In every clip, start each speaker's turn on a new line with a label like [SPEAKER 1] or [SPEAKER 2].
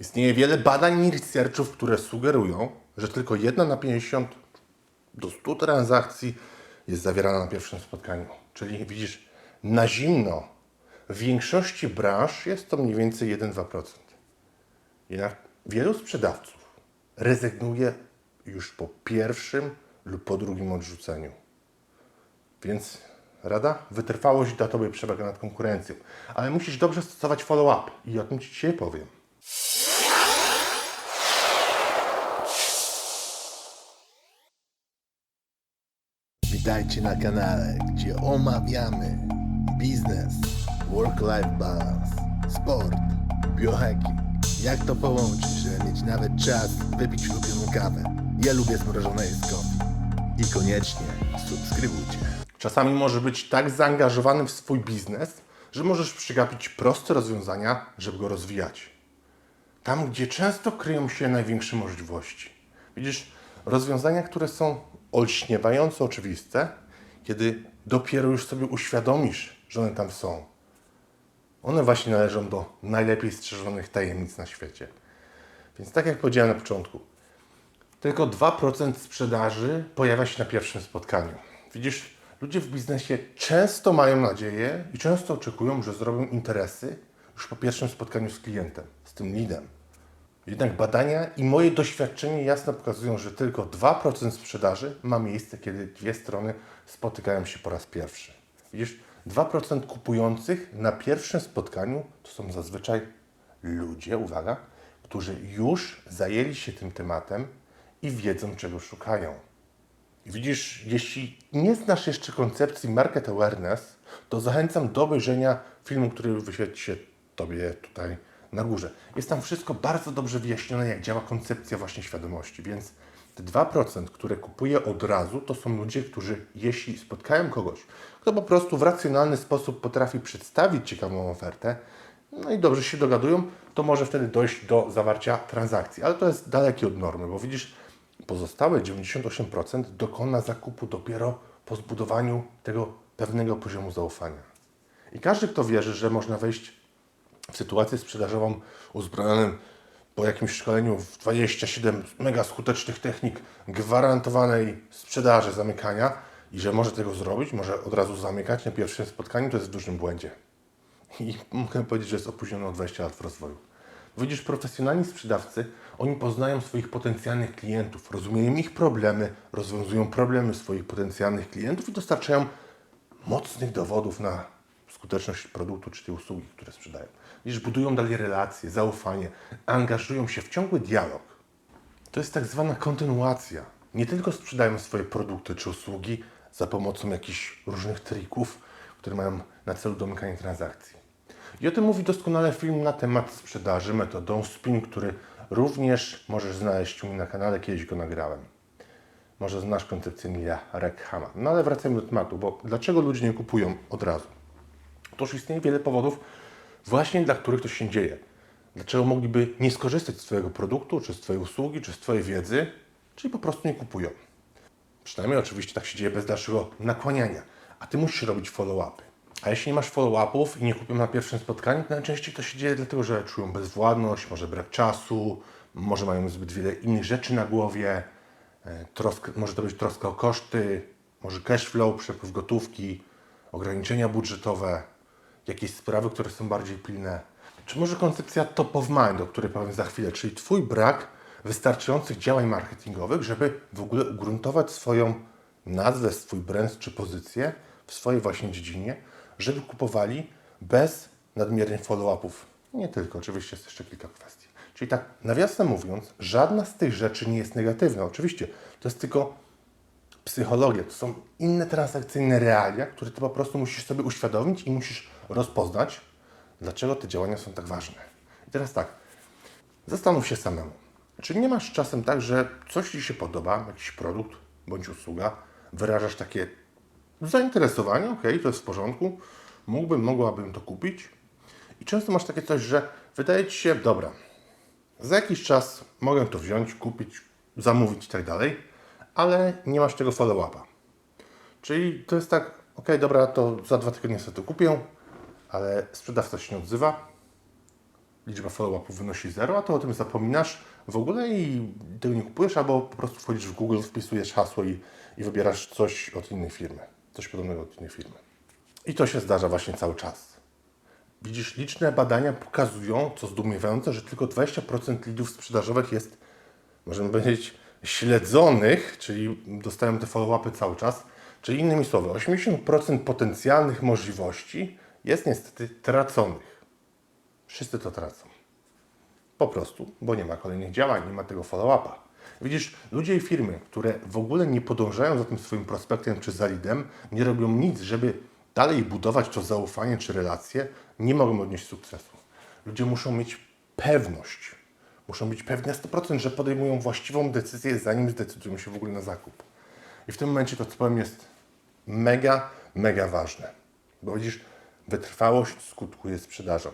[SPEAKER 1] Istnieje wiele badań i researchów, które sugerują, że tylko jedna na 50 do 100 transakcji jest zawierana na pierwszym spotkaniu. Czyli widzisz, na zimno w większości branż jest to mniej więcej 1-2%. Jednak wielu sprzedawców rezygnuje już po pierwszym lub po drugim odrzuceniu. Więc rada? Wytrwałość da Tobie przewagę nad konkurencją. Ale musisz dobrze stosować follow-up i o tym Ci dzisiaj powiem.
[SPEAKER 2] Witajcie na kanale, gdzie omawiamy biznes, work-life balance, sport, biohacking. Jak to połączyć, żeby mieć nawet czas wypić ulubioną kawę? Ja lubię zmrożone jest. I koniecznie subskrybujcie.
[SPEAKER 1] Czasami możesz być tak zaangażowany w swój biznes, że możesz przegapić proste rozwiązania, żeby go rozwijać. Tam, gdzie często kryją się największe możliwości. Widzisz, rozwiązania, które są olśniewająco oczywiste, kiedy dopiero już sobie uświadomisz, że one tam są. One właśnie należą do najlepiej strzeżonych tajemnic na świecie. Więc tak jak powiedziałem na początku, tylko 2% sprzedaży pojawia się na pierwszym spotkaniu. Widzisz, ludzie w biznesie często mają nadzieję i często oczekują, że zrobią interesy już po pierwszym spotkaniu z klientem, z tym leadem. Jednak badania i moje doświadczenie jasno pokazują, że tylko 2% sprzedaży ma miejsce, kiedy dwie strony spotykają się po raz pierwszy. Widzisz, 2% kupujących na pierwszym spotkaniu to są zazwyczaj ludzie, uwaga, którzy już zajęli się tym tematem i wiedzą, czego szukają. Widzisz, jeśli nie znasz jeszcze koncepcji market awareness, to zachęcam do obejrzenia filmu, który wyświetli się Tobie tutaj na górze. Jest tam wszystko bardzo dobrze wyjaśnione, jak działa koncepcja właśnie świadomości, więc te 2%, które kupuję od razu, to są ludzie, którzy jeśli spotkają kogoś, kto po prostu w racjonalny sposób potrafi przedstawić ciekawą ofertę, no i dobrze się dogadują, to może wtedy dojść do zawarcia transakcji. Ale to jest dalekie od normy, bo widzisz, pozostałe 98% dokona zakupu dopiero po zbudowaniu tego pewnego poziomu zaufania. I każdy, kto wierzy, że można wejść sytuację sprzedażową uzbrojonym po jakimś szkoleniu w 27 mega skutecznych technik gwarantowanej sprzedaży, zamykania i że może tego zrobić, może od razu zamykać na pierwszym spotkaniu, to jest w dużym błędzie. I mogę powiedzieć, że jest opóźniony o 20 lat w rozwoju. Widzisz, profesjonalni sprzedawcy, oni poznają swoich potencjalnych klientów, rozumieją ich problemy, rozwiązują problemy swoich potencjalnych klientów i dostarczają mocnych dowodów na skuteczność produktu czy tej usługi, które sprzedają. Widzisz, budują dalej relacje, zaufanie, angażują się w ciągły dialog. To jest tak zwana kontynuacja. Nie tylko sprzedają swoje produkty czy usługi za pomocą jakichś różnych trików, które mają na celu domykanie transakcji. I o tym mówi doskonale film na temat sprzedaży metodą spin, który również możesz znaleźć u mnie na kanale, kiedyś go nagrałem. Może znasz koncepcję Nila Reckhama. No ale wracajmy do tematu, bo dlaczego ludzie nie kupują od razu? Otóż istnieje wiele powodów, właśnie dla których to się dzieje. Dlaczego mogliby nie skorzystać z Twojego produktu, czy z Twojej usługi, czy z Twojej wiedzy, czyli po prostu nie kupują. Przynajmniej oczywiście tak się dzieje bez dalszego nakłaniania. A Ty musisz robić follow-upy. A jeśli nie masz follow-upów i nie kupią na pierwszym spotkaniu, to najczęściej to się dzieje dlatego, że czują bezwładność, może brak czasu, może mają zbyt wiele innych rzeczy na głowie, e, trosk, może to być troska o koszty, może cash flow, przepływ gotówki, ograniczenia budżetowe, jakieś sprawy, które są bardziej pilne. Czy może koncepcja top of mind, o której powiem za chwilę, czyli Twój brak wystarczających działań marketingowych, żeby w ogóle ugruntować swoją nazwę, swój brand czy pozycję w swojej właśnie dziedzinie, żeby kupowali bez nadmiernych follow-upów. Nie tylko, oczywiście jest jeszcze kilka kwestii. Czyli tak, nawiasem mówiąc, żadna z tych rzeczy nie jest negatywna. Oczywiście, to jest tylko psychologia, to są inne transakcyjne realia, które ty po prostu musisz sobie uświadomić i musisz rozpoznać, dlaczego te działania są tak ważne. I teraz tak, zastanów się samemu. Czy nie masz czasem tak, że coś Ci się podoba, jakiś produkt bądź usługa, wyrażasz takie zainteresowanie, ok, to jest w porządku, mógłbym, mogłabym to kupić. I często masz takie coś, że wydaje Ci się, dobra, za jakiś czas mogę to wziąć, kupić, zamówić i tak dalej, ale nie masz tego follow-upa. Czyli to jest tak, ok, dobra, to za dwa tygodnie sobie to kupię, ale sprzedawca się nie odzywa, liczba follow-upów wynosi 0, a to o tym zapominasz w ogóle i tego nie kupujesz, albo po prostu wchodzisz w Google, wpisujesz hasło i, i wybierasz coś od innej firmy, coś podobnego od innej firmy. I to się zdarza właśnie cały czas. Widzisz, liczne badania pokazują, co zdumiewające, że tylko 20% lidów sprzedażowych jest, możemy powiedzieć, śledzonych, czyli dostają te follow-upy cały czas. Czyli innymi słowy, 80% potencjalnych możliwości jest niestety traconych. Wszyscy to tracą. Po prostu, bo nie ma kolejnych działań, nie ma tego follow-upa. Widzisz, ludzie i firmy, które w ogóle nie podążają za tym swoim prospektem czy za lidem, nie robią nic, żeby dalej budować to zaufanie czy relacje, nie mogą odnieść sukcesu. Ludzie muszą mieć pewność, muszą być pewni na 100%, że podejmują właściwą decyzję, zanim zdecydują się w ogóle na zakup. I w tym momencie to, co powiem, jest mega, mega ważne. Bo widzisz, wytrwałość skutkuje sprzedażą.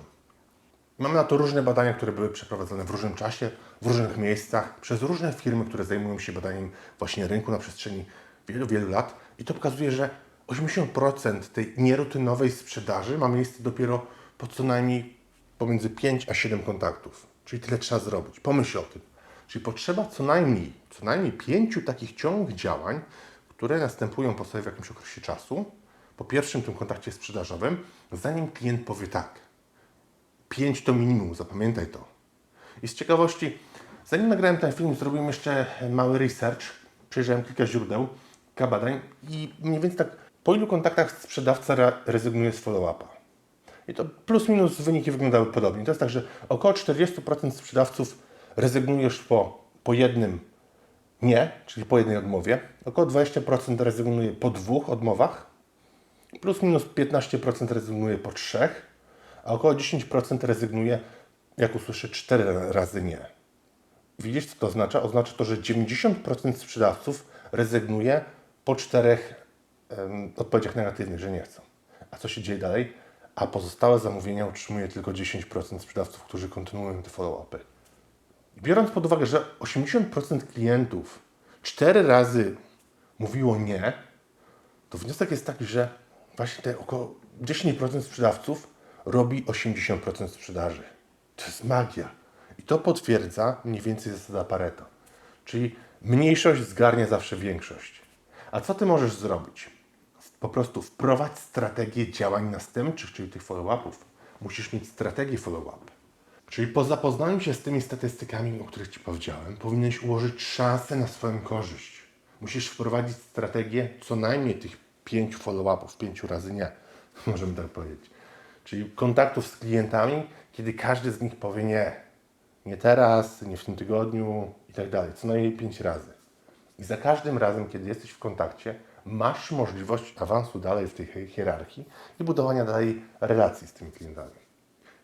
[SPEAKER 1] Mamy na to różne badania, które były przeprowadzone w różnym czasie, w różnych miejscach, przez różne firmy, które zajmują się badaniem właśnie rynku na przestrzeni wielu, wielu lat. I to pokazuje, że 80% tej nierutynowej sprzedaży ma miejsce dopiero po co najmniej pomiędzy 5 a 7 kontaktów. Czyli tyle trzeba zrobić. Pomyśl o tym. Czyli potrzeba co najmniej, co najmniej pięciu takich ciągłych działań, które następują po sobie w jakimś okresie czasu, po pierwszym tym kontakcie sprzedażowym, zanim klient powie tak. 5 to minimum, zapamiętaj to. I z ciekawości, zanim nagrałem ten film, zrobiłem jeszcze mały research, przejrzałem kilka źródeł, kilka badań i mniej więcej tak, po ilu kontaktach sprzedawca re- rezygnuje z follow-upa. I to plus minus wyniki wyglądały podobnie. To jest tak, że około 40% sprzedawców rezygnuje już po, po jednym nie, czyli po jednej odmowie. Około 20% rezygnuje po dwóch odmowach. Plus minus 15% rezygnuje po trzech, a około 10% rezygnuje, jak usłyszy, 4 razy nie. Widzisz, co to oznacza? Oznacza to, że 90% sprzedawców rezygnuje po czterech em, odpowiedziach negatywnych, że nie chcą. A co się dzieje dalej? A pozostałe zamówienia otrzymuje tylko 10% sprzedawców, którzy kontynuują te follow-upy. Biorąc pod uwagę, że 80% klientów cztery razy mówiło nie, to wniosek jest taki, że właśnie te około 10% sprzedawców robi 80% sprzedaży. To jest magia. I to potwierdza mniej więcej zasada Pareto. Czyli mniejszość zgarnia zawsze większość. A co ty możesz zrobić? Po prostu wprowadź strategię działań następczych, czyli tych follow-upów. Musisz mieć strategię follow-up. Czyli po zapoznaniu się z tymi statystykami, o których Ci powiedziałem, powinieneś ułożyć szansę na swoją korzyść. Musisz wprowadzić strategię co najmniej tych pięciu follow-upów, pięciu razy nie, możemy tak powiedzieć. Czyli kontaktów z klientami, kiedy każdy z nich powie nie. Nie teraz, nie w tym tygodniu i tak dalej. Co najmniej pięć razy. I za każdym razem, kiedy jesteś w kontakcie, masz możliwość awansu dalej w tej hi- hierarchii i budowania dalej relacji z tymi klientami.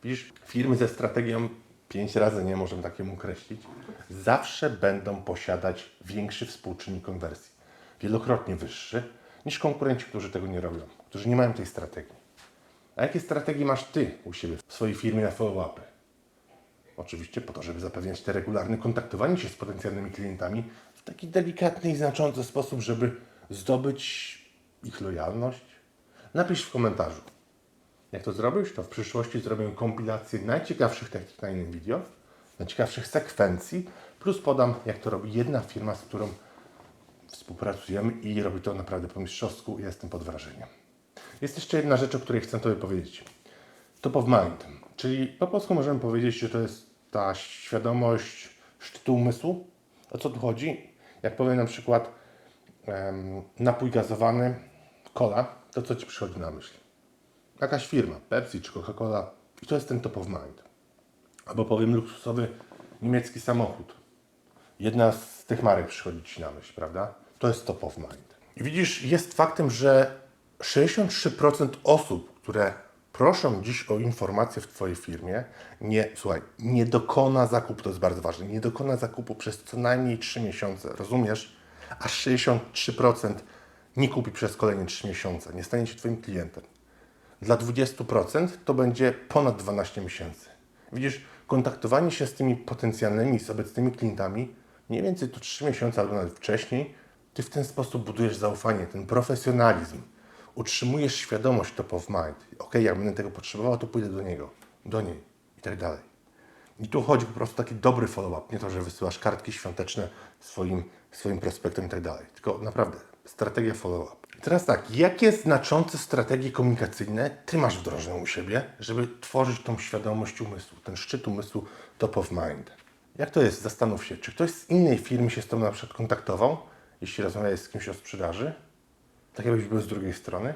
[SPEAKER 1] Widzisz, firmy ze strategią 5 razy nie możemy takiemu określić, zawsze będą posiadać większy współczynnik konwersji, wielokrotnie wyższy niż konkurenci, którzy tego nie robią, którzy nie mają tej strategii. A jakie strategie masz Ty u siebie w swojej firmie na follow-upy? Oczywiście po to, żeby zapewniać te regularne kontaktowanie się z potencjalnymi klientami w taki delikatny i znaczący sposób, żeby zdobyć ich lojalność. Napisz w komentarzu. Jak to zrobisz, to w przyszłości zrobię kompilację najciekawszych technik na innym wideo, najciekawszych sekwencji, plus podam, jak to robi jedna firma, z którą współpracujemy i robi to naprawdę po mistrzowsku jestem pod wrażeniem. Jest jeszcze jedna rzecz, o której chcę Tobie powiedzieć. Top of mind, czyli po polsku możemy powiedzieć, że to jest ta świadomość szczytu umysłu. O co tu chodzi? Jak powiem na przykład napój gazowany, cola, to co Ci przychodzi na myśl? Jakaś firma, Pepsi czy Coca-Cola i to jest ten top of mind. Albo powiem luksusowy niemiecki samochód. Jedna z tych marek przychodzi Ci na myśl, prawda? To jest top of mind. I widzisz, jest faktem, że 63% osób, które proszą dziś o informacje w Twojej firmie, nie, słuchaj, nie dokona zakupu, to jest bardzo ważne, nie dokona zakupu przez co najmniej 3 miesiące, rozumiesz? A 63% nie kupi przez kolejne 3 miesiące, nie stanie się Twoim klientem. Dla 20% to będzie ponad 12 miesięcy. Widzisz, kontaktowanie się z tymi potencjalnymi, z obecnymi klientami, mniej więcej to 3 miesiące albo nawet wcześniej, ty w ten sposób budujesz zaufanie, ten profesjonalizm. Utrzymujesz świadomość top of mind. Ok, jak będę tego potrzebował, to pójdę do niego, do niej i tak dalej. I tu chodzi po prostu taki dobry follow-up, nie to, że wysyłasz kartki świąteczne swoim, swoim prospektom i tak dalej, tylko naprawdę strategia follow-up. Teraz tak, jakie znaczące strategie komunikacyjne Ty masz wdrożone u siebie, żeby tworzyć tą świadomość umysłu, ten szczyt umysłu top of mind? Jak to jest? Zastanów się, czy ktoś z innej firmy się z Tobą na przykład kontaktował, jeśli rozmawiałeś z kimś o sprzedaży, tak jakbyś był z drugiej strony?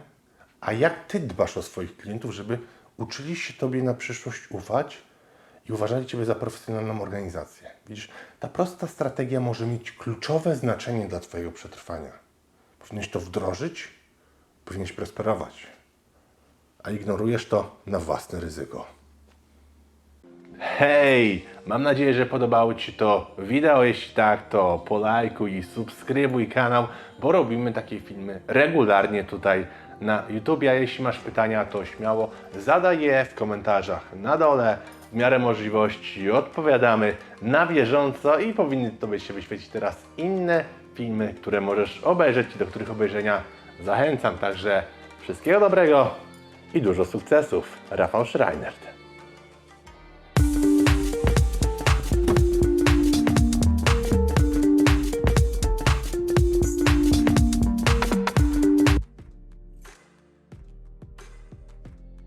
[SPEAKER 1] A jak Ty dbasz o swoich klientów, żeby uczyli się Tobie na przyszłość ufać i uważali Ciebie za profesjonalną organizację? Widzisz, ta prosta strategia może mieć kluczowe znaczenie dla Twojego przetrwania. Powinieneś to wdrożyć, powinieneś prosperować, a ignorujesz to na własne ryzyko.
[SPEAKER 3] Hej! Mam nadzieję, że podobało Ci to wideo. Jeśli tak, to polajkuj i subskrybuj kanał, bo robimy takie filmy regularnie tutaj na YouTube. A jeśli masz pytania, to śmiało zadaj je w komentarzach na dole. Miarę możliwości odpowiadamy na bieżąco i powinny Tobie się wyświecić teraz inne filmy, które możesz obejrzeć i do których obejrzenia zachęcam. Także wszystkiego dobrego i dużo sukcesów. Rafał Schreinert.